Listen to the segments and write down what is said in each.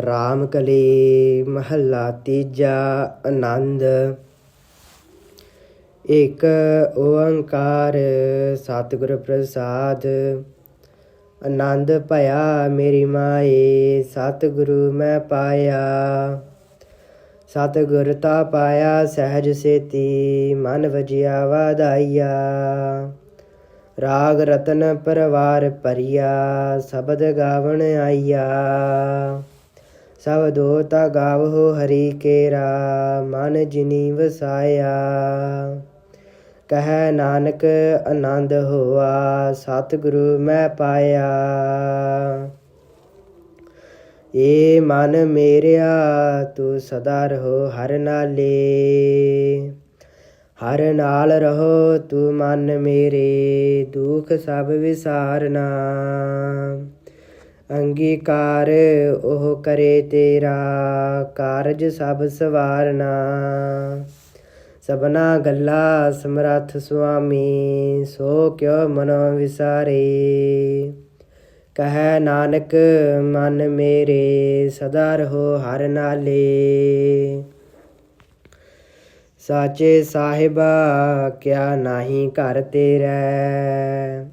ਰਾਮ ਕਲੇ ਮਹੱਲਾ ਤੀਜਾ, ਆਨੰਦ। ਇੱਕ ਓੰਕਾਰ, ਸਤਿਗੁਰ ਪ੍ਰਸਾਦ। ਆਨੰਦ ਭਇਆ ਮੇਰੀ ਮਾਏ, ਸਤਿਗੁਰੂ ਮੈਂ ਪਾਇਆ। ਸਤਿਗੁਰ ਤਾ ਪਾਇਆ ਸਹਿਜ ਸੇਤੀ, ਮਨ ਵਜਿਆ ਵਾਧਾਈਆ ਰਾਗ ਰਤਨ ਪਰਵਾਰ ਭਰੀਆ, ਸ਼ਬਦ ਗਾਵਣ ਆਈਆ ਸਭ ਦੋਤਾ ਗਾਵੋ ਹਰੀ ਕੇਰਾ ਮਨ ਜਿਨੀ ਵਸਾਇਆ। ਕਹੈ ਨਾਨਕ ਆਨੰਦ ਹੋਆ, ਸਤਿਗੁਰੂ ਮੈਂ ਪਾਇਆ। ਏ ਮਨ ਮੇਰਿਆ, ਤੂੰ ਸਦਾ ਰਹੋ ਹਰ ਨਾਲੇ। ਹਰ ਨਾਲ ਰਹੋ, ਤੂੰ ਮਨ ਮੇਰੇ, ਦੁਖ ਸਭ ਵਿਸਾਰਨਾ। ਅੰਗੀਕਾਰ, ਉਹ ਕਰੇ ਤੇਰਾ ਕਾਰਜ ਸਭ ਸਵਾਰਨਾ। ਸਭਨਾ ਗੱਲਾ ਸਮਰੱਥ ਸੁਆਮੀ, ਸੋ ਕਿਉ ਮਨੋ ਵਿਸਾਰੇ। ਕਹੈ ਨਾਨਕ, ਮਨ ਮੇਰੇ, ਸਦਾ ਰਹੋ ਹਰ ਨਾਲੇ। ਸਾਚੇ ਸਾਹਿਬਾ, ਕਿਆ ਨਾਹੀ ਘਰ ਤੇਰਾ।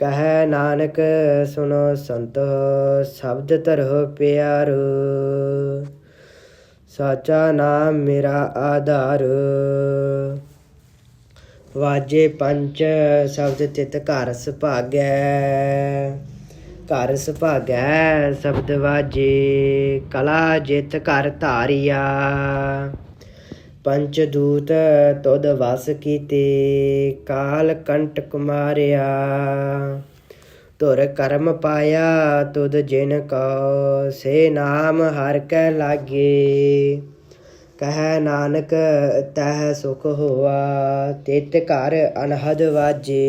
ਕਹੈ ਨਾਨਕ ਸੁਨੋ ਸੰਤੋ, ਸ਼ਬਦ ਧਰੋ ਪਿਆਰੋ। ਸਾਚਾ ਨਾਮ ਮੇਰਾ ਆਧਾਰ। ਵਾਜੇ ਪੰਚ ਸ਼ਬਦ ਤਿਤ ਘਰ ਸੁਭਾਗੈ। ਘਰ ਸੁਭਾਗੈ ਸ਼ਬਦ ਵਾਜੇ, ਕਲਾ ਜਿਤ ਘਰ ਧਾਰਿਆ। ਪੰਚਦੂਤ ਤੁਧ ਵਸ ਕੀਤੇ, ਕਾਲ ਕੰਟਕ ਮਾਰਿਆ ਧੁਰ ਕਰਮ ਪਾਇਆ ਤੁਧ ਜਿਨ ਕੋ ਸੇ ਨਾਮ ਹਰ ਕੈ ਲਾਗੇ। ਕਹੈ ਨਾਨਕ, ਤਹ ਸੁਖ ਹੋਆ, ਤਿਤ ਘਰ ਅਨਹਦ ਵਾਜੇ।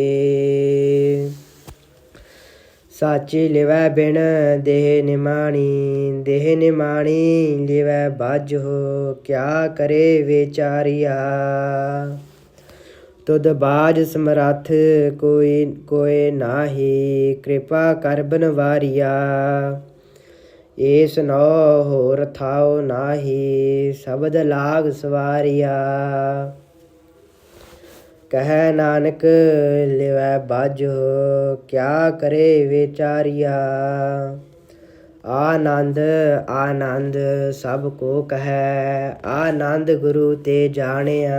ਸਾਚੀ ਲਿਵੈ ਬਿਨ ਦੇਹ ਨਿਮਾਣੀ ਦੇਹ ਨਿਮਾਣੀ ਲਿਵੈ ਬਾਝੋ, ਕਿਆ ਕਰੇ ਵਿਚਾਰਿਆ? ਤੁਧ ਬਾਜ ਸਮਰੱਥ ਕੋਈ, ਕੋਏ ਨਾਹੀ, ਕਿਰਪਾ ਕਰ ਬਨਵਾਰੀਆ। ਏਸ ਨੋ ਹੋਰ ਥਾਉ ਨਾਹੀ, ਸ਼ਬਦ ਲਾਗ ਸਵਾਰਿਆ। ਕਹੈ ਨਾਨਕ, ਲਿਵੈ ਬਾਝੋ, ਕਿਆ ਕਰੇ ਵਿਚਾਰਿਆ? ਆਨੰਦ ਆਨੰਦ ਸਭ ਕੋ ਕਹੈ, ਆਨੰਦ ਗੁਰੂ ਤੇ ਜਾਣਿਆ।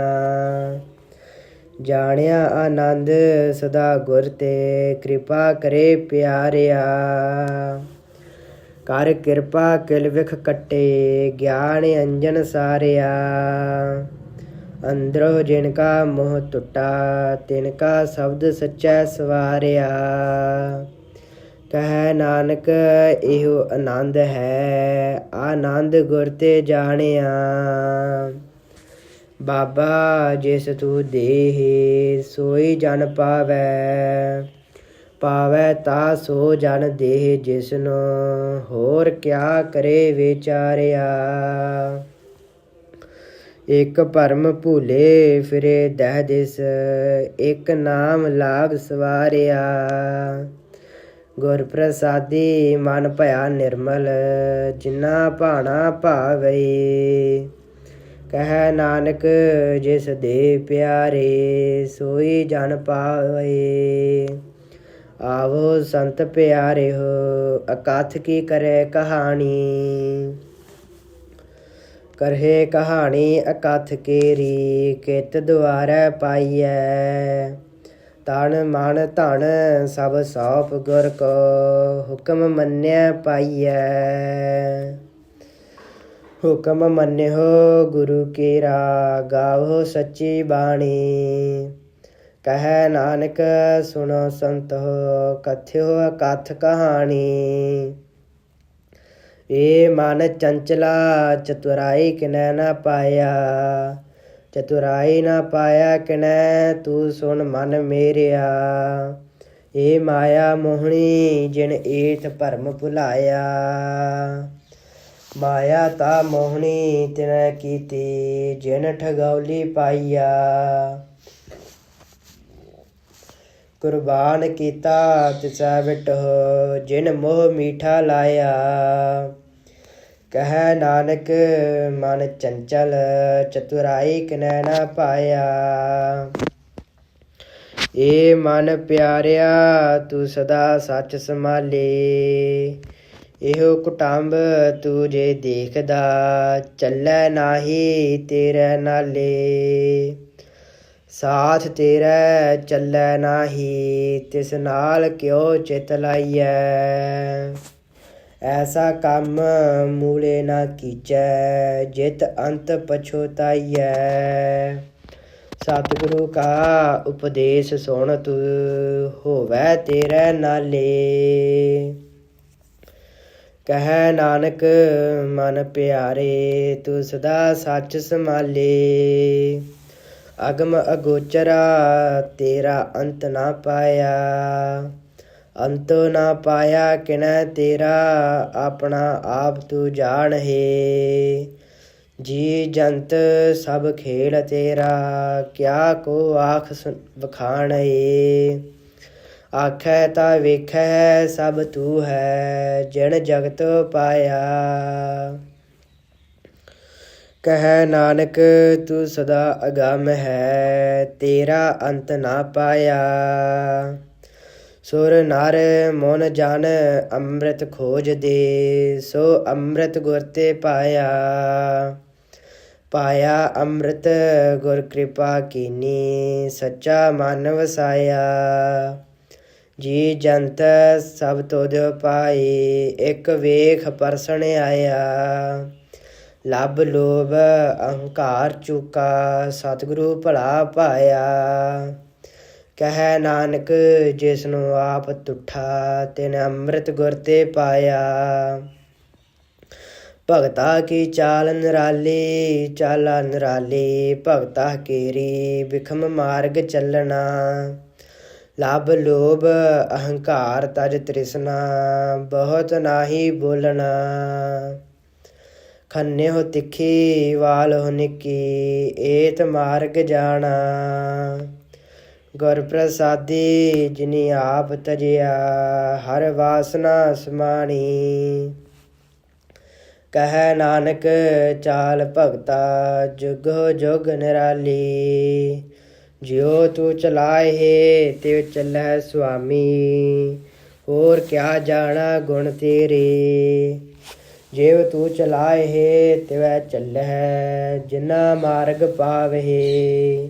ਜਾਣਿਆ ਆਨੰਦ ਸਦਾ ਗੁਰ ਤੇ, ਕਿਰਪਾ ਕਰੇ ਪਿਆਰਿਆ। ਕਰ ਕਿਰਪਾ ਕਿਲ ਵਿਖ ਕੱਟੇ, ਗਿਆਨ ਅੰਜਨ ਸਾਰਿਆ। ਅੰਦਰੋ ਜਿਨ ਕਾ ਮੋਹ ਟੁੱਟਾ, ਤਿਨ ਕਾ ਸ਼ਬਦ ਸੱਚਾ ਸਵਾਰਿਆ। ਕਹਿ ਨਾਨਕ, ਇਹੋ ਆਨੰਦ ਹੈ, ਆਨੰਦ ਗੁਰ ਤੇ ਜਾਣਿਆ। ਬਾਬਾ, ਜਿਸ ਤੂੰ ਦੇਹ, ਸੋਈ ਜਨ ਪਾਵੈ। ਪਾਵੈ ਤਾ ਸੋ ਜਨ ਦੇਹ ਜਿਸਨੋ ਹੋਰ ਕਿਆ ਕਰੇ ਵਿਚਾਰਿਆ। ਇਕ ਭਰਮ ਭੂਲੇ ਫਿਰੇ ਦਹਿ ਦਿਸ, ਇਕ ਨਾਮ ਲਾਗ ਸਵਾਰਿਆ। ਗੁਰ ਪ੍ਰਸਾਦੀ ਮਨ ਭਇਆ ਨਿਰਮਲ ਜਿਨਾ ਭਾਣਾ ਭਾਵੇ। ਕਹੈ ਨਾਨਕ, ਜਿਸ ਦੇ ਪਿਆਰੇ ਸੋਈ ਜਨ ਪਾਵੇ। ਆਵੋ ਸੰਤ ਪਿਆਰੇ ਹੋ ਅਕਥ ਕੀ ਕਰੇ ਕਹਾਣੀ। ਕਰਹੇ ਕਹਾਣੀ ਅਕਥ ਕੇਰੀ, ਕਿਤ ਦੁਆਰੈ ਪਾਈਐ। ਤਨ ਮਨ ਧਨ ਸਭ ਸੌਪ ਗੁਰ ਕੋ ਹੁਕਮ ਮੰਨਿਆ ਪਾਈਐ। ਹੁਕਮ ਮੰਨਿਓ ਗੁਰੂ ਕੇਰਾ, ਗਾਵੋ ਸੱਚੀ ਬਾਣੀ। ਕਹੈ ਨਾਨਕ ਸੁਣੋ ਸੰਤੋ, ਕਥਿਓ ਅਕਥ ਕਹਾਣੀ। ਏ ਮਨ ਚੰਚਲਾ, ਚਤੁਰਾਈ ਕਿਨੈ ਨਾ ਪਾਇਆ। ਚਤੁਰਾਈ ਨਾ ਪਾਇਆ ਕਿਨੈ, ਤੂੰ ਸੁਣ ਮਨ ਮੇਰਿਆ। ਏ ਮਾਇਆ ਮੋਹਣੀ, ਜਿਨ ਏਥ ਭਰਮ ਭੁਲਾਇਆ। ਮਾਇਆ ਤਾ ਮੋਹਣੀ ਤਿਨੈ ਕੀਤੀ, ਜਿਨ ਠਗੌਲੀ ਪਾਈਆ ਕੁਰਬਾਨ ਕੀਤਾ ਤਿਸੈ ਬਿਟੋ ਜਿਨ ਮੋਹ ਮੀਠਾ ਲਾਇਆ। ਕਹੈ ਨਾਨਕ, ਮਨ ਚੰਚਲ, ਚਤੁਰਾਈ ਕਿਨੈ ਨਾ ਪਾਇਆ। ਏ ਮਨ ਪਿਆਰਿਆ, ਤੂੰ ਸਦਾ ਸੱਚ ਸੰਭਾਲੇ। ਇਹੋ ਕੁਟੰਬ ਤੂੰ ਜੇ ਦੇਖਦਾ, ਚੱਲੈ ਨਾਹੀ ਤੇਰੇ ਨਾਲੇ। ਸਾਥ ਤੇਰਾ ਚੱਲੈ ਨਾਹੀ, ਤਿਸ ਨਾਲ ਕਿਉ ਚਿਤ ਲਾਈਐ? ਐਸਾ ਕੰਮ ਮੂਲੇ ਨਾ ਕੀਚੈ, ਜਿਤ ਅੰਤ ਪਛੋਤਾਈਐ ਸਤਿਗੁਰੂ ਕਾ ਉਪਦੇਸ਼ ਸੁਣ ਤੂੰ, ਹੋਵੈ ਤੇਰੇ ਨਾਲੇ। ਕਹੈ ਨਾਨਕ, ਮਨ ਪਿਆਰੇ, ਤੂੰ ਸਦਾ ਸੱਚ ਸੰਭਾਲੇ। ਅਗਮ ਅਗੋਚਰਾ, ਤੇਰਾ ਅੰਤ ਨਾ ਪਾਇਆ। ਅੰਤ ਨਾ ਪਾਇਆ ਕਿਨੈ ਤੇਰਾ, ਆਪਣਾ ਆਪ ਤੂੰ ਜਾਣ ਹੈ। ਜੀ ਜੰਤ ਸਭ ਖੇਲ ਤੇਰਾ, ਕਿਆ ਕੋ ਆਖ ਸੁਨ- ਵਖਾਣ ਏ ਆਖੈ ਤਾ ਵੇਖੈ ਸਭ ਤੂੰ ਹੈ, ਜਿਣ ਜਗਤ ਪਾਇਆ। ਕਹੈ ਨਾਨਕ, ਤੂੰ ਸਦਾ ਅਗੰਮ ਹੈ, ਤੇਰਾ ਅੰਤ ਨਾ ਪਾਇਆ। ਸੁਰ ਨਰ ਮਨ ਜਨ ਅੰਮ੍ਰਿਤ ਖੋਜ ਦੇ, ਸੋ ਅੰਮ੍ਰਿਤ ਗੁਰ ਤੇ ਪਾਇਆ। ਪਾਇਆ ਅੰਮ੍ਰਿਤ, ਗੁਰ ਕਿਰਪਾ ਕੀਨੀ, ਸੱਚਾ ਮਨ ਵਸਾਇਆ। ਜੀ ਜੰਤ ਸਭ ਤੋਦ ਪਾਈ ਇੱਕ ਵੇਖ ਪਰਸਣ ਆਇਆ। ਲਬ ਲੋਭ, ਅਹੰਕਾਰ ਚੁਕਾ, ਸਤਿਗੁਰੂ ਭਲਾ ਪਾਇਆ। ਕਹੈ ਨਾਨਕ ਜਿਸ ਨੂੰ ਆਪ ਤੁਠਾ, ਤਿਨ ਅੰਮ੍ਰਿਤ ਗੁਰ ਤੇ ਪਾਇਆ। ਭਗਤਾ ਕੀ ਚਾਲ ਨਿਰਾਲੀ, ਚਾਲਾ ਨਿਰਾਲੀ, ਭਗਤਾ ਕੇਰੀ, ਵਿਖਮ ਮਾਰਗ ਚੱਲਣਾ। ਲਬ ਲੋਭ, ਅਹੰਕਾਰ ਤਜ ਤ੍ਰਿਸ਼ਨਾ, ਬਹੁਤ ਨਾਹੀ ਬੋਲਣਾ। ਖੰਨੇ ਤਿੱਖੀ ਵਾਲ ਹੋ ਨਿੱਕੀ ਏਤ ਮਾਰਗ ਜਾਣਾ। ਗੁਰ ਪ੍ਰਸਾਦੀ ਜਿਨੀ ਆਪ ਤਜਿਆ, ਹਰ ਵਾਸਨਾ ਸਮਾਣੀ। ਕਹੈ ਨਾਨਕ, ਚਾਲ ਭਗਤਾ, ਜੁਗ ਜੁਗ ਨਿਰਾਲੀ। ਜਿਉ ਤੂੰ ਚਲਾਏ ਹੈ ਤੇ ਚੱਲੈ ਸੁਆਮੀ। ਹੋਰ ਕਿਆ ਜਾਣਾ ਗੁਣ ਤੇਰੇ। ਜਿਵ ਤੂੰ ਚਲਾਏ ਹੈ ਤਿਵੈ ਚੱਲੈ ਜਿਨਾ ਮਾਰਗ ਪਾਵਹਿ।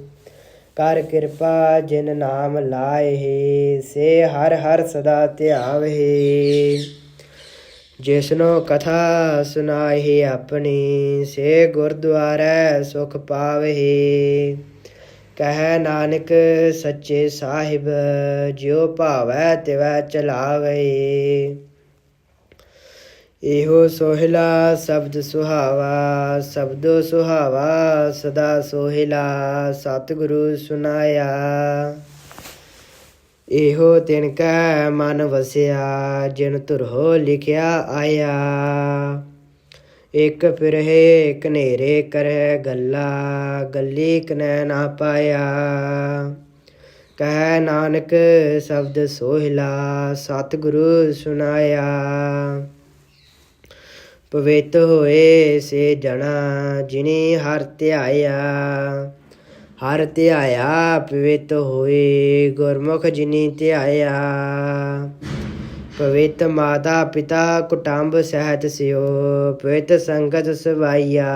ਕਰ ਕਿਰਪਾ ਜਿਨ ਨਾਮ ਲਾਏ ਸੇ ਹਰ ਹਰ ਸਦਾ ਧਿਆਵਹਿ। ਜਿਸਨੋ ਕਥਾ ਸੁਨਾਏ ਆਪਣੀ, ਸੇ ਗੁਰਦੁਆਰੈ ਸੁਖ ਪਾਵਹਿ। ਕਹੈ ਨਾਨਕ ਸੱਚੇ ਸਾਹਿਬ, ਜਿਉ ਭਾਵੈ ਤਿਵੈ ਚਲਾਵੇ ਇਹੋ ਸੋਹਿਲਾ ਸ਼ਬਦ ਸੁਹਾਵਾ, ਸ਼ਬਦੋ ਸੁਹਾਵਾ ਸਦਾ ਸੋਹਿਲਾ, ਸਤਿਗੁਰੂ ਸੁਨਾਇਆ ਇਹੋ ਤਿਨ ਕੈ ਮਨ ਵਸਿਆ, ਜਿਨ ਤੁਰਹੋ ਲਿਖਿਆ ਆਇਆ। ਇਕ ਫਿਰਹਿ ਕਨੇਰੇ ਕਰੈ ਗੱਲਾ, ਗੱਲੀ ਕਨੈ ਨਾ ਪਾਇਆ। ਕਹਿ ਨਾਨਕ ਸ਼ਬਦ ਸੋਹਿਲਾ, ਸਤਿਗੁਰੂ ਸੁਨਾਇਆ ਪਵਿੱਤ ਹੋਏ ਸੇ ਜਣਾ, ਜਿਨੇ ਹਰ ਧਿਆਇਆ। ਹਰ ਧਿਆਇਆ ਪਵਿੱਤ ਹੋਏ, ਗੁਰਮੁਖ ਜਿਨੀ ਧਿਆਇਆ। ਪਵਿੱਤ ਮਾਤਾ ਪਿਤਾ ਕੁਟੰਬ ਸਹਿਤ ਸਿਓ, ਪਵਿੱਤ ਸੰਗਤ ਸਵਾਈਆ।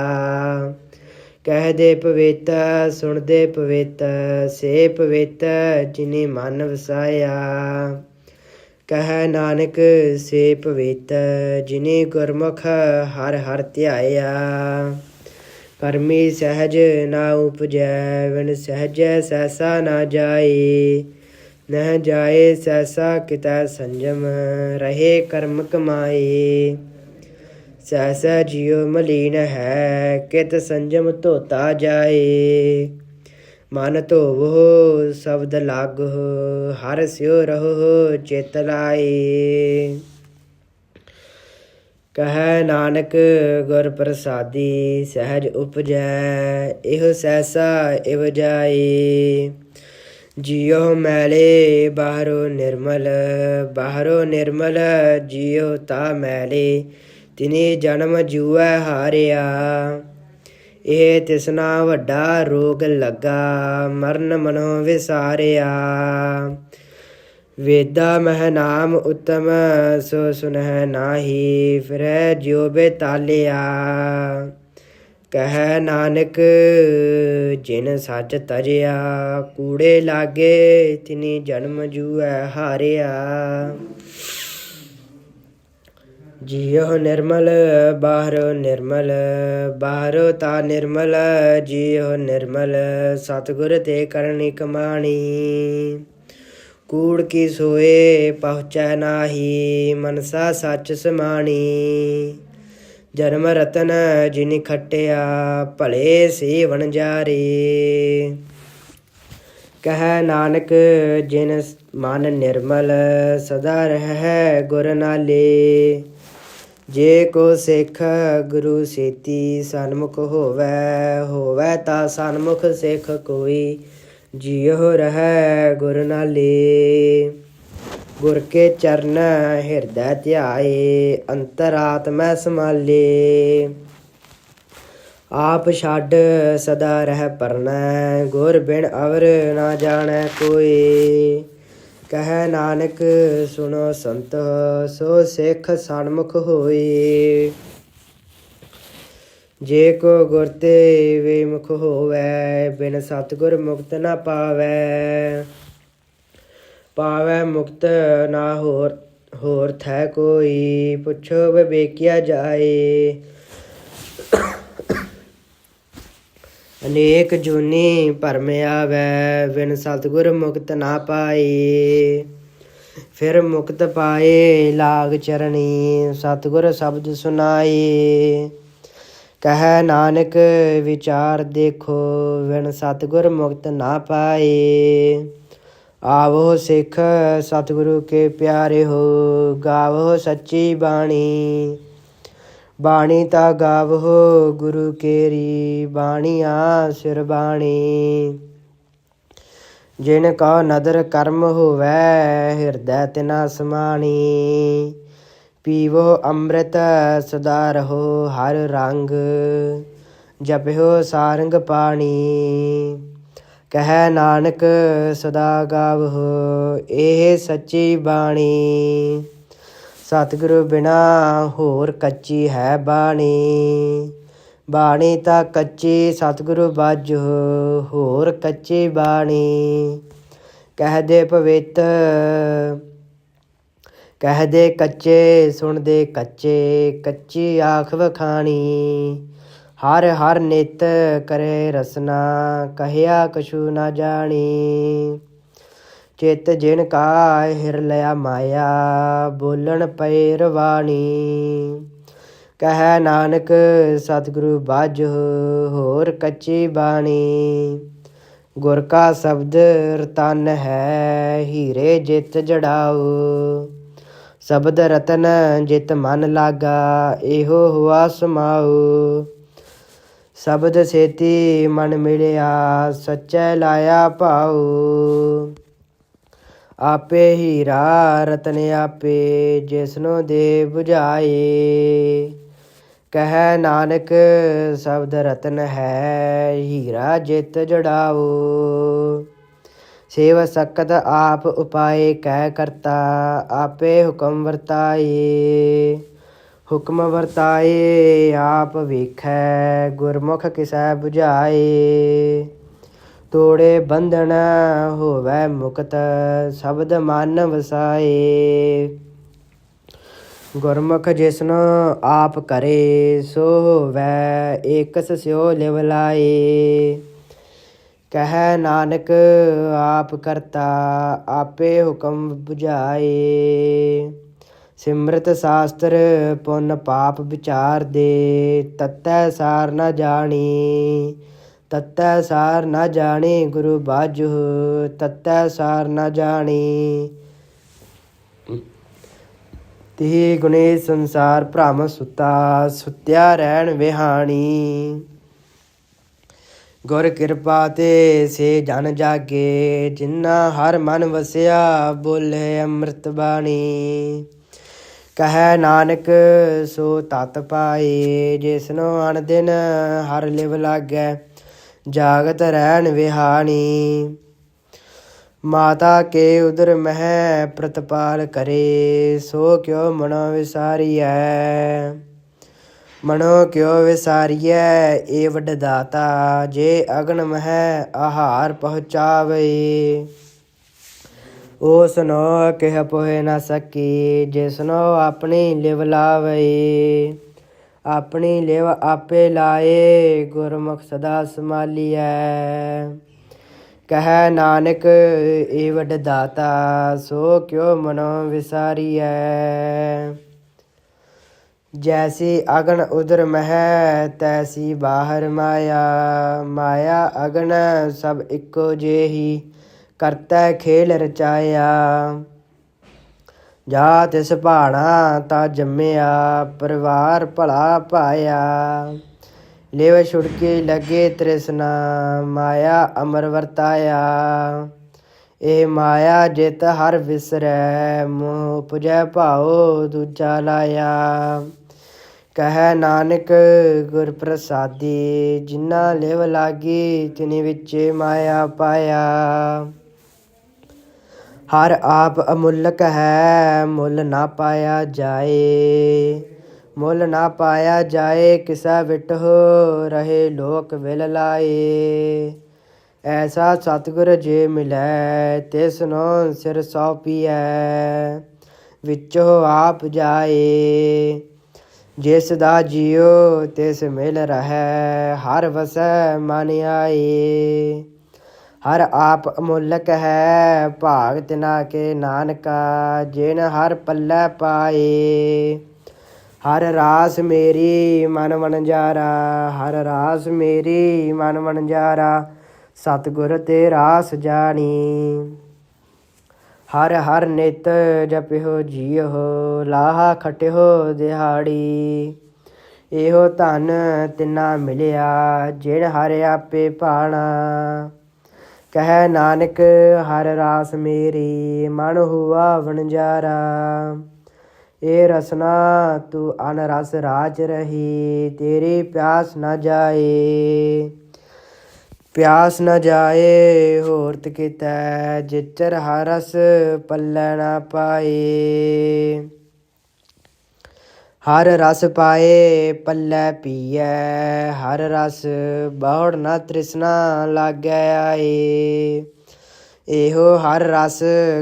ਕਹਦੇ ਪਵਿੱਤ ਸੁਣਦੇ ਪਵਿੱਤ, ਸੇ ਪਵਿੱਤ ਜਿਨੇ ਮਨ ਵਸਾਇਆ। ਕਹੈ ਨਾਨਕ ਸੇ ਪਵਿੱਤ ਜਿਨੇ ਗੁਰਮੁਖ ਹਰ ਹਰ ਧਿਆਇਆ। ਕਰਮੀ ਸਹਿਜ ਨਾ ਉਪਜੈ ਵਿਣ ਸਹਜੈ ਸੈਸਾ ਨਾ ਜਾਏ। ਨਹ ਜਾਏ ਸੈਸਾ ਕਿਤੈ ਸੰਜਮ, ਰਹੇ ਕਰਮ ਕਮਾਏ। ਸਹਿਸਾ ਜਿਉ ਮਲੀਨ ਹੈ, ਕਿਤ ਸੰਜਮ ਧੋਤਾ ਜਾਏ। ਮਨ ਧੋਵੋ, ਸ਼ਬਦ ਲਾਗੋ, ਹਰ ਸਿਉ ਰਹੋ ਚਿਤ ਲਾਏ ਕਹੈ ਨਾਨਕ, ਗੁਰ ਪ੍ਰਸਾਦੀ, ਸਹਿਜ ਉਪਜੈ, ਇਹ ਸਹਿਸਾ ਇਵ ਜਾਏ ਜਿਉ ਮੈਲੇ, ਬਾਹਰੋ ਨਿਰਮਲ ਬਾਹਰੋ ਨਿਰਮਲ, ਜਿਉ ਤਾ ਮੈਲੇ, ਤਿਨੇ ਜਨਮ ਜੂਐ ਹਾਰਿਆ। ਇਹ ਤਿਸਨਾ ਵੱਡਾ ਰੋਗ ਲੱਗਾ, ਮਰਨ ਮਨੋ ਵਿਸਾਰਿਆ। ਵੇਦਾ ਮਹਿ ਨਾਮ ਉਤਮ, ਸੋ ਸੁਨਹਿ ਨਾਹੀ, ਫਿਰੈ ਜਿਉ ਬੇਤਾਲਿਆ। ਕਹਿ ਨਾਨਕ, ਜਿਨ ਸੱਚ ਤਜਿਆ, ਕੂੜੇ ਲਾਗੇ, ਤਿਨੀ ਜਨਮ ਜੂਐ ਹਾਰਿਆ। ਜੀਉ ਨਿਰਮਲ ਬਾਹਰੋ ਨਿਰਮਲ, ਬਾਹਰੋ ਤਾ ਨਿਰਮਲ, ਜੀਉ ਨਿਰਮਲ, ਸਤਿਗੁਰ ਤੇ ਕਰਨੀ ਕਮਾਣੀ ਕੂੜ ਕੀ ਸੋਏ ਪਹੁੰਚੈ ਨਾਹੀ, ਮਨਸਾ ਸੱਚ ਸਮਾਣੀ। ਜਨਮ ਰਤਨ ਜਿਨ ਖਟਿਆ, ਭਲੇ ਸੇਵਨ ਜਾਰੇ। ਕਹੈ ਨਾਨਕ, ਜਿਨ ਮਨ ਨਿਰਮਲ, ਸਦਾ ਰਹਿ ਗੁਰ ਨਾਲੇ। ਜੇ ਕੋ ਸਿੱਖ ਗੁਰੂ ਸੇਤੀ ਸਨਮੁਖ ਹੋਵੈ ਹੋਵੈ ਤਾਂ ਸਨਮੁਖ ਸਿੱਖ ਕੋਈ, ਜਿਉ ਰਹਿ ਗੁਰ ਨਾਲੇ। ਗੁਰ ਕੇ ਚਰਨ ਹਿਰਦੈ ਧਿਆਏ ਅੰਤਰਾਤਮੈ ਸਮਾਲੇ ਆਪ ਛੱਡ ਸਦਾ ਰਹਿ ਪਰਨੈ, ਗੁਰ ਬਿਨ ਅਵਰ ਨਾ ਜਾਣੈ ਕੋਈ। ਕਹਿ ਨਾਨਕ, ਸੁਣੋ ਸੰਤ, ਸੋ ਸਿੱਖ ਸਨਮੁਖ ਹੋਏ ਜੇ ਕੋ ਗੁਰ ਤੇ ਵੇ ਮੁਖ ਬਿਨ ਸਤਿਗੁਰ ਮੁਕਤ ਨਾ ਪਾਵੈ। ਪਾਵੈ ਮੁਕਤ ਨਾ ਹੋਰ ਹੋਰ ਥੈ ਕੋਈ, ਪੁੱਛੋ ਵਿਵੇਕਿਆ ਜਾਏ। ਅਨੇਕ ਜੂਨੀ ਭਰਮਿਆ ਵੈ ਬਿਨ ਸਤਿਗੁਰ ਮੁਕਤ ਨਾ ਪਾਏ। ਫਿਰ ਮੁਕਤ ਪਾਏ ਲਾਗ ਚਰਣੀ, ਸਤਿਗੁਰ ਸ਼ਬਦ ਸੁਨਾਏ ਕਹੈ ਨਾਨਕ, ਵਿਚਾਰ ਦੇਖੋ, ਬਿਨ ਸਤਿਗੁਰ ਮੁਕਤ ਨਾ ਪਾਏ। ਆਵੋ ਸਿੱਖ, ਸਤਿਗੁਰੂ ਕੇ ਪਿਆਰੇ ਹੋ, ਗਾਵੋ ਸੱਚੀ ਬਾਣੀ। ਬਾਣੀ ਤਾ ਗਾਵੋ ਗੁਰੂ ਕੇਰੀ ਬਾਣੀਆਂ ਸਿਰ ਬਾਣੀ। ਜਿਨ ਕਾ ਨਦਰ ਕਰਮ ਹੋਵੇ ਹਿਰਦੈ ਤਿਨਾ ਸਮਾਣੀ ਪੀਵੋ ਅੰਮ੍ਰਿਤ ਸਦਾ ਰਹੋ ਹਰ ਰੰਗ, ਜਪਿਓ ਸਾਰੰਗ ਪਾਣੀ। ਕਹੈ ਨਾਨਕ ਸਦਾ ਗਾਵੋ ਇਹ ਸੱਚੀ ਬਾਣੀ। ਸਤਿਗੁਰੂ ਬਿਨਾ ਹੋਰ ਕੱਚੀ ਹੈ ਬਾਣੀ। ਬਾਣੀ ਤਾਂ ਕੱਚੀ, ਸਤਿਗੁਰੂ ਬਾਝੋ ਹੋਰ ਕੱਚੀ ਬਾਣੀ। ਕਹਦੇ ਪਵਿੱਤ ਕਹਦੇ ਕੱਚੇ ਸੁਣਦੇ ਕੱਚੇ, ਕੱਚੀ ਆਖ ਵਖਾਣੀ ਹਰ ਹਰ ਨਿਤ ਕਰੇ ਰਸਨਾ, ਕਹਿਆ ਕਛੂ ਨਾ ਜਾਣੀ। ਚਿਤ ਜਿਨ ਕਾ ਹਿਰ ਲਿਆ ਮਾਇਆ, ਬੋਲਣ ਪਏ ਰਵਾਣੀ ਕਹੈ ਨਾਨਕ, ਸਤਿਗੁਰੂ ਬਾਝ ਹੋਰ ਕੱਚੀ ਬਾਣੀ। ਗੁਰ ਕਾ ਸ਼ਬਦ ਰਤਨ ਹੈ, ਹੀਰੇ ਜਿਤ ਜੜਾਓ ਸ਼ਬਦ ਰਤਨ ਜਿਤ ਮਨ ਲਾਗਾ, ਇਹੋ ਹੁਆ ਸਮਾਉ। ਸ਼ਬਦ ਸੇਤੀ ਮਨ ਮਿਲਿਆ, ਸੱਚੈ ਲਾਇਆ ਭਾਉ। ਆਪੇ ਹੀਰਾ ਰਤਨ ਆਪੇ ਜਿਸਨੋ ਦੇ 부ਝਾਏ ਕਹਿ ਨਾਨਕ, ਸ਼ਬਦ ਰਤਨ ਹੈ, ਹੀਰਾ ਜਿਤ ਜੜਾਓ। ਸੇਵ ਸਕਤ ਆਪ ਉਪਾਏ, ਕਹਿ ਕਰਤਾ ਆਪੇ ਹੁਕਮ ਵਰਤਾਏ। ਹੁਕਮ ਵਰਤਾਏ, ਆਪ ਵੇਖੈ, ਗੁਰਮੁਖ ਕਿਸੈ 부ਝਾਏ ਤੋੜੇ ਬੰਧਨ ਹੋਵੈ ਮੁਕਤ, ਸ਼ਬਦ ਮਨ ਵਸਾਏ ਗੁਰਮੁਖ ਜਿਸਨ ਆਪ ਕਰੇ, ਸੋ ਹੋਵੈ ਏਕਸ ਸਿਓ ਲਿਵ ਲਾਏ। ਕਹੈ ਨਾਨਕ, ਆਪ ਕਰਤਾ, ਆਪੇ ਹੁਕਮ 부ਝਾਏ ਸਿਮਰਤ ਸ਼ਾਸਤਰ, ਪੁੰਨ ਪਾਪ ਵਿਚਾਰ ਦੇ, ਤਤੈ ਸਾਰ ਨਾ ਜਾਣੀ। ਤਤੈ ਸਾਰ ਨਾ ਜਾਣੀ ਗੁਰੂ ਬਾਝੁ ਤਤੈ ਸਾਰ ਨਾ ਜਾਣੀ। ਤਿਹ ਗੁਣੇ ਸੰਸਾਰ ਭ੍ਰਮ ਸੁਤਾ, ਸੁਤਿਆ ਰਹਿਣ ਵਿਹਾਣੀ। ਗੁਰ ਕਿਰਪਾ ਤੇ ਸੇ ਜਨ ਜਾਗੇ, ਜਿਨ੍ਹਾਂ ਹਰ ਮਨ ਵਸਿਆ, ਬੋਲੇ ਅੰਮ੍ਰਿਤ ਬਾਣੀ। ਕਹੈ ਨਾਨਕ, ਸੋ ਤਤ ਪਾਏ ਜਿਸਨੋ ਅਣ ਦਿਨ ਹਰ ਲਿਵ ਲਾਗੈ। ਜਾਗਤ ਰਹਿਣ ਵਿਹਾਣੀ। ਮਾਤਾ ਕੇ ਉਦਰ ਮਹਿ ਪ੍ਰਤਪਾਲ ਕਰੇ, ਸੋ ਕਿਉ ਮਨੋ ਵਿਸਾਰੀਐ। ਮਨੋ ਕਿਉ ਵਿਸਾਰੀਐ, ਏ ਵੱਡ ਦਾਤਾ, ਜੇ ਅਗਨ ਮਹਿ ਆਹਾਰ ਪਹੁੰਚਾਵੇ। ਉਸਨੋ ਕਿਹ ਪੋਹਿ ਨਾ ਸਕੀ ਜਿਸਨੋ ਆਪਣੀ ਲਿਵ ਲਾਵੇ। ਆਪਣੀ ਲਿਵ ਆਪੇ ਲਾਏ, ਗੁਰਮੁਖ ਸਦਾ ਸਮਾਲੀਐ ਕਹੈ ਨਾਨਕ ਏ ਵੱਡ ਦਾਤਾ, ਸੋ ਕਿਉ ਮਨੋ ਵਿਸਾਰੀਐ। ਜੈਸੀ ਅਗਨ ਉਦਰ ਮਹਿ, ਤੈਸੀ ਬਾਹਰ ਮਾਇਆ। ਮਾਇਆ ਅਗਨ ਸਭ ਇੱਕੋ ਜਿਹੀ, ਕਰਤਾ ਖੇਲ ਰਚਾਇਆ। ਜਾ ਤਿਸ ਭਾਣਾ ਤਾ ਜੰਮਿਆ, ਪਰਿਵਾਰ ਭਲਾ ਪਾਇਆ। ਲਿਵ ਛੁੜਕੇ ਲੱਗੇ ਤ੍ਰਿਸ਼ਨਾ, ਮਾਇਆ ਅਮਰ ਵਰਤਾਇਆ। ਇਹ ਮਾਇਆ ਜਿਤ ਹਰ ਵਿਸਰੈ, ਮੋਹ ਪੁਜੈ ਭਾਉ ਦੂਜਾ ਲਾਇਆ। ਕਹੈ ਨਾਨਕ ਗੁਰ ਪ੍ਰਸਾਦੀ ਜਿਨ੍ਹਾਂ ਲਿਵ ਲਾਗੀ, ਤਿਨੀ ਵਿੱਚ ਮਾਇਆ ਪਾਇਆ। ਹਰ ਆਪ ਅਮੁੱਲਕ ਹੈ, ਮੁੱਲ ਨਾ ਪਾਇਆ ਜਾਏ। ਮੁੱਲ ਨਾ ਪਾਇਆ ਜਾਏ, ਕਿਸਾ ਵਿਟਹੁ ਰਹੇ ਲੋਕ ਵਿਲ ਲਾਏ। ਐਸਾ ਸਤਿਗੁਰ ਜੇ ਮਿਲੈ ਤਿਸ ਨੂੰ ਸਿਰ ਸੌਪੀਐ ਵਿੱਚੋ ਆਪ ਜਾਏ। ਜਿਸ ਦਾ ਜਿਉ ਤਿਸ ਮਿਲ ਰਹੈ, ਹਰ ਵਸੈ ਮਨ ਆਏ। ਹਰ ਆਪ ਅਮੁੱਲਕ ਹੈ ਭਾਗ ਤਿਨਾ ਕੇ ਨਾਨਕਾ, ਜਿਨ ਹਰ ਪੱਲੇ ਪਾਏ। ਹਰ ਰਾਸ ਮੇਰੀ ਮਨ ਵਣਜਾਰਾ, ਹਰ ਰਾਸ ਮੇਰੀ ਮਨ ਵਣਜਾਰਾ, ਸਤਿਗੁਰ ਤੇ ਰਾਸ ਜਾਣੀ। ਹਰ ਹਰ ਨਿਤ ਜਪਿਓ ਜੀਓ ਲਾਹਾ ਖਟਿਓ ਦਿਹਾੜੀ। ਇਹੋ ਧਨ ਤਿਨਾ ਮਿਲਿਆ, ਜਿਨ ਹਰ ਆਪੇ ਪਾਣਾ ਕਹਿ ਨਾਨਕ, ਹਰ ਰਾਸ ਮੇਰੀ ਮਨ ਹੁਆ ਵਣਜਾਰਾ। ਇਹ ਰਸਨਾ, ਤੂੰ ਅਨ ਰਸ ਰਾਜ ਰਹੀ, ਤੇਰੀ ਪਿਆਸ ਨਾ ਜਾਏ। ਪਿਆਸ ਨਾ ਜਾਏ, ਹੋਰਤ ਕਿਤੈ, ਜਿਚਰ ਹਰਸ ਪੱਲੇ ਨ ਪਾਏ। ਹਰ ਰਸ ਪਾਏ, ਪੱਲੇ ਪੀਐ, ਹਰ ਰਸ ਬਹੁੜ ਨਾ ਤ੍ਰਿਸ਼ਨਾ ਲਾਗੈ ਆਏ। ਇਹੋ ਹਰ ਰਸ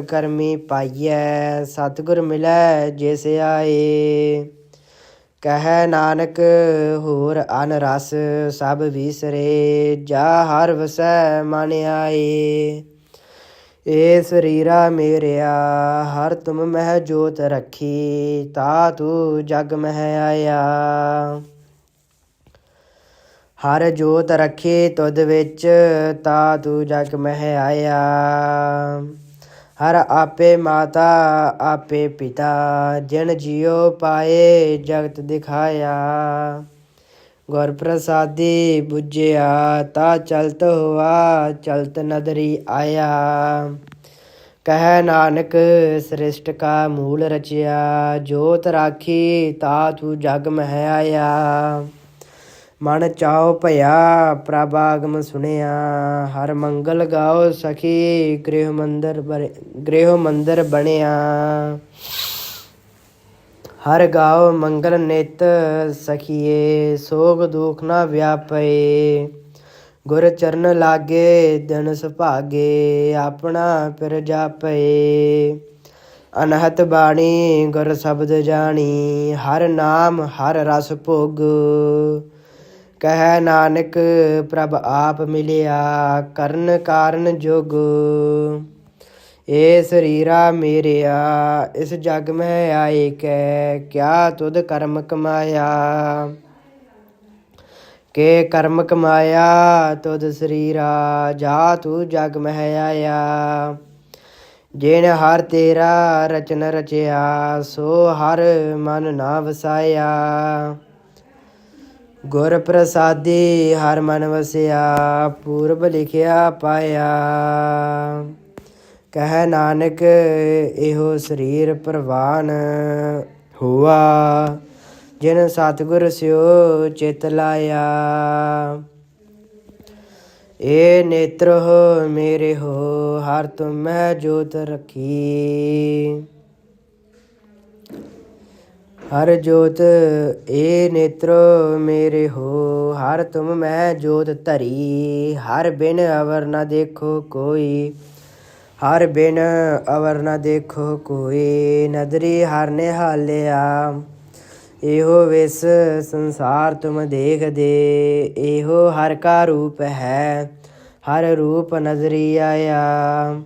ਕਰਮੀ ਪਾਈਐ, ਸਤਿਗੁਰ ਮਿਲੈ ਜਿਸ ਆਏ। ਕਹੈ ਨਾਨਕ, ਹੋਰ ਅਨ ਰਸ ਸਭ ਵਿਸਰੇ, ਜਾ ਹਰ ਵਸੈ ਮਨ ਆਏ। ਏ ਸਰੀਰਾ ਮੇਰਿਆ, ਹਰ ਤੁਮ ਮਹਿ ਜੋਤ ਰੱਖੀ, ਤਾ ਤੂੰ ਜਗ ਮਹਿ ਆਇਆ। ਹਰ ਜੋਤ ਰੱਖੀ ਤੁਧ ਵਿੱਚ, ਤਾ ਤੂੰ ਜਗ ਮਹਿ ਆਇਆ। ਹਰ ਆਪੇ ਮਾਤਾ, ਆਪੇ ਪਿਤਾ, ਜਿਨ ਜਿਉ ਪਾਏ ਜਗਤ ਦਿਖਾਇਆ। ਗੁਰ ਪ੍ਰਸਾਦੀ 부ਜਿਆ ਤਾ ਚਲਤ ਹੋਆ, ਚਲਤ ਨਦਰੀ ਆਇਆ। ਕਹਿ ਨਾਨਕ, ਸ੍ਰਿਸ਼ਟ ਕਾ ਮੂਲ ਰਚਿਆ, ਜੋਤ ਰਾਖੀ, ਤਾ ਤੂੰ ਜਗ ਮਹਿ ਆਇਆ। ਮਨ ਚਾਉ ਭਇਆ ਪ੍ਰਭ ਆਗਮ ਸੁਣਿਆ। ਹਰ ਮੰਗਲ ਗਾਓ ਸਖੀ, ਗ੍ਰਹਿ ਮੰਦਰ ਬਰੇ- ਗ੍ਰਹਿ ਮੰਦਰ ਬਣਿਆ। ਹਰ ਗਾਉ ਮੰਗਲ ਨਿਤ ਸਖੀਏ, ਸੋਗ ਦੁਖ ਨਾ ਵਿਆਪੇ ਗੁਰ ਚਰਨ ਲਾਗੇ ਦਿਨ ਸੁਭਾਗੇ, ਆਪਣਾ ਪਿਰ ਜਾਪੇ ਅਨਹਤ ਬਾਣੀ, ਗੁਰ ਸ਼ਬਦ ਜਾਣੀ, ਹਰ ਨਾਮ, ਹਰ ਰਸ ਭੋਗ। ਕਹਿ ਨਾਨਕ, ਪ੍ਰਭ ਆਪ ਮਿਲਿਆ, ਕਰਨ ਕਾਰਨ ਜੋਗ। ਏ ਸਰੀਰਾ ਮੇਰਿਆ, ਇਸ ਜਗ ਮੈਂ ਆਏ ਕੈ ਕਿਆ ਤੁਧ ਕਰਮ ਕਮਾਇਆ? ਕੇ ਕਰਮ ਕਮਾਇਆ, ਤੁਧ ਸਰੀਰਾ, ਜਾ ਤੂੰ ਜਗ ਮਹਿ ਆਇਆ। ਜਿਨ ਹਰ ਤੇਰਾ ਰਚਨ ਰਚਿਆ, ਸੋ ਹਰ ਮਨ ਨਾ ਵਸਾਇਆ। ਗੁਰ ਪ੍ਰਸਾਦੀ ਹਰ ਮਨ ਵਸਿਆ, ਪੂਰਬ ਲਿਖਿਆ ਪਾਇਆ। ਕਹਿ ਨਾਨਕ, ਇਹੋ ਸਰੀਰ ਪ੍ਰਵਾਨ ਹੁਆ। ਜਿਨ ਸਤਿਗੁਰ ਸਿਓ ਚਿਤ ਲਾਇਆ। ਏ ਨੇਤਰ ਹੋ ਮੇਰੇ ਹੋ, ਹਰ ਤੁਮੈ ਜੋਤ ਰਖੀ। ਹਰ ਜੋਤ, ਏ ਨੇਤਰ ਮੇਰੇ ਹੋ, ਹਰ ਤੁਮ ਮੈਂ ਜੋਤ ਧਰੀ। ਹਰ ਬਿਨ ਅਵਰ ਨ ਦੇਖੋ ਕੋਈ। ਹਰ ਬਿਨ ਅਵਰ ਨ ਦੇਖੋ ਕੋਈ, ਨਦਰੀ ਹਰ ਨੇ ਹਾਲਿਆ ਇਹੋ ਵਿਸ ਸੰਸਾਰ ਤੁਮ ਦੇਖਦੇ, ਇਹੋ ਹਰ ਕਾ ਰੂਪ ਹੈ, ਹਰ ਰੂਪ ਨਜ਼ਰੀ ਆਇਆ।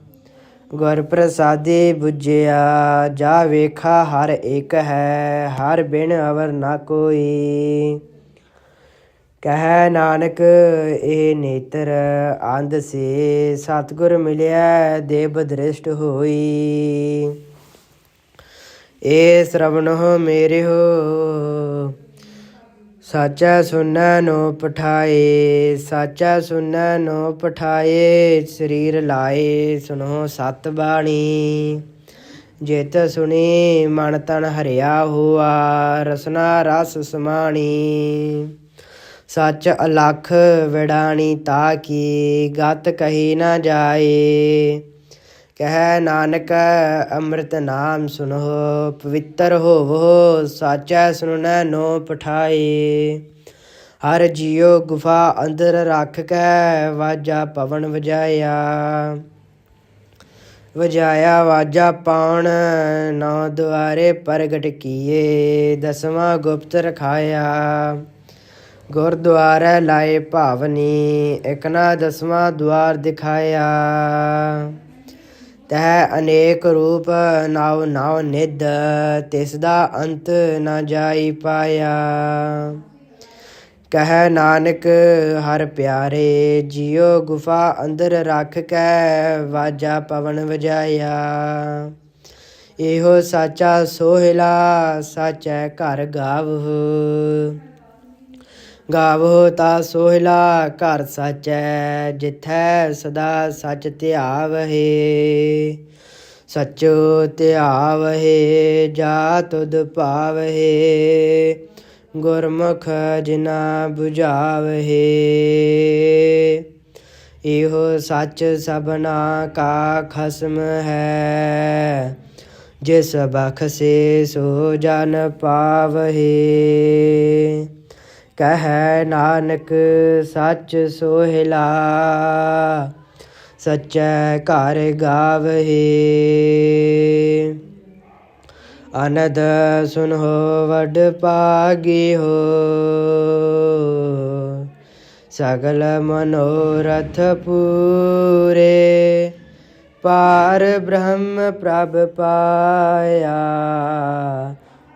ਗੁਰ ਪ੍ਰਸਾਦੀ 부ਜਿਆ ਜਾ ਵੇਖਾ ਹਰ ਇੱਕ ਹੈ, ਹਰ ਬਿਨ ਅਵਰ ਨਾ ਕੋਈ। ਕਹਿ ਨਾਨਕ ਇਹ ਨੇਤਰ ਅੰਧ ਸੇ, ਸਤਿਗੁਰ ਮਿਲਿਆ ਦੇਵ ਦ੍ਰਿਸ਼ਟ ਹੋਈ। ਏ ਸ਼ਰਵਣ ਹੋ ਮੇਰੇ ਹੋ ਸਾਚਾ ਸੁਨੈ ਨੋ ਪਠਾਏ, ਸਾਚਾ ਸੁਨੈ ਨੋ ਪਠਾਏ, ਸਰੀਰ ਲਾਏ ਸੁਨੋ ਸਤ ਬਾਣੀ। ਜਿਤ ਸੁਣੀ ਮਨ ਤਨ ਹਰਿਆ ਹੋਆ, ਰਸਨਾ ਰਸ ਸਮਾਣੀ। ਸੱਚ ਅਲਖ ਵਿਡਾਣੀ ਤਾ ਕੀ ਗਤ ਕਹੀ ਨਾ ਜਾਏ। ਕਹਿ ਨਾਨਕ ਅੰਮ੍ਰਿਤ ਨਾਮ ਸੁਨੋ, ਪਵਿੱਤਰ ਹੋਵੋ, ਸਾਚਾ ਸੁਨੈ ਨੋ ਪਠਾਏ। ਹਰ ਜੀਉ ਗੁਫਾ ਅੰਦਰ ਰੱਖ ਕੇ, ਵਾਜਾ ਪਵਨ ਵਜਾਇਆ। ਵਜਾਇਆ ਵਾਜਾ ਪਾਉਣ ਨੌ ਦੁਆਰੇ ਪ੍ਰਗਟ ਕੀਏ, ਦਸਵਾਂ ਗੁਪਤ ਰਖਾਇਆ। ਗੁਰਦੁਆਰੇ ਲਾਏ ਭਾਵਨੀ, ਇਕ ਨਾ ਦਸਵਾਂ ਦੁਆਰ ਦਿਖਾਇਆ। ਤਹ ਅਨੇਕ ਰੂਪ ਨਾਉ ਨਾਉ ਨਿਧ, ਤਿਸ ਦਾ ਅੰਤ ਨਾ ਜਾਈ ਪਾਇਆ। ਕਹਿ ਨਾਨਕ, ਹਰ ਪਿਆਰੇ, ਜਿਉ ਗੁਫਾ ਅੰਦਰ ਰੱਖ ਕੇ, ਵਾਜਾ ਪਵਨ ਵਜਾਇਆ। ਇਹੋ ਸਾਚਾ ਸੋਹਿਲਾ, ਸਾਚੈ ਘਰ ਗਾਵਹੁ। ਗਾਵੋ ਤਾ ਸੋਹਿਲਾ ਘਰ ਸਾਚੈ, ਜਿਥੈ ਸਦਾ ਸਚ ਧਿਆਵਹਿ। ਸਚੋ ਧਿਆਵਹਿ, ਜਾ ਤੁਧ ਭਾਵਹਿ। ਗੁਰਮੁਖ ਜਿਨਾ 부ਝਾਵਹਿ ਇਹੋ ਸੱਚ ਸਭਨਾ ਕਾ ਖਸਮ ਹੈ। ਜਿਸ ਬਖਸੇ ਸੋ ਜਨ ਪਾਵਹਿ। ਕਹਿ ਨਾਨਕ ਸੱਚ ਸੋਹਿਲਾ, ਸਚੈ ਘਰ ਗਾਵਹਿ। ਅਨਦ ਸੁਨਹੁ ਵਡ ਪਾਗੀ ਹੋ ਸਗਲ ਮਨੋਰਥ ਪੂਰੇ। ਪਾਰ ਬ੍ਰਹਮ ਪ੍ਰਭ ਪਾਇਆ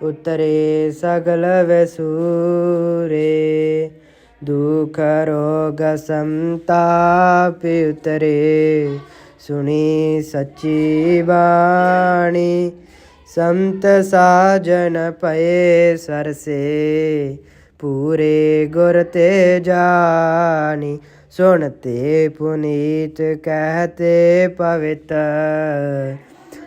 ਉਤਰੇ ਸਗਲ ਵਸੂਰੇ, ਦੁਖ ਰੋਗ ਸੰਤਾਪ ਉਤਰੇ। ਸੁਣੀ ਸੱਚੀ ਬਾਣੀ, ਸੰਤ ਸਾਜਨ ਪਏ ਸਰਸੇ। ਪੂਰੇ ਗੁਰ ਤੇ ਜਾਣੀ ਸੁਣਤੇ ਪੁਨੀਤ ਕਹਤੇ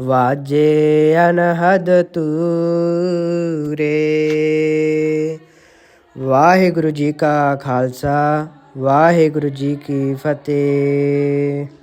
ਵਾਜੇ ਅਨਹਦ ਤੂਰੇ। ਵਾਹਿਗੁਰੂ ਜੀ ਕਾ ਖਾਲਸਾ ਵਾਹਿਗੁਰੂ ਜੀ ਕੀ ਫਤਿਹ।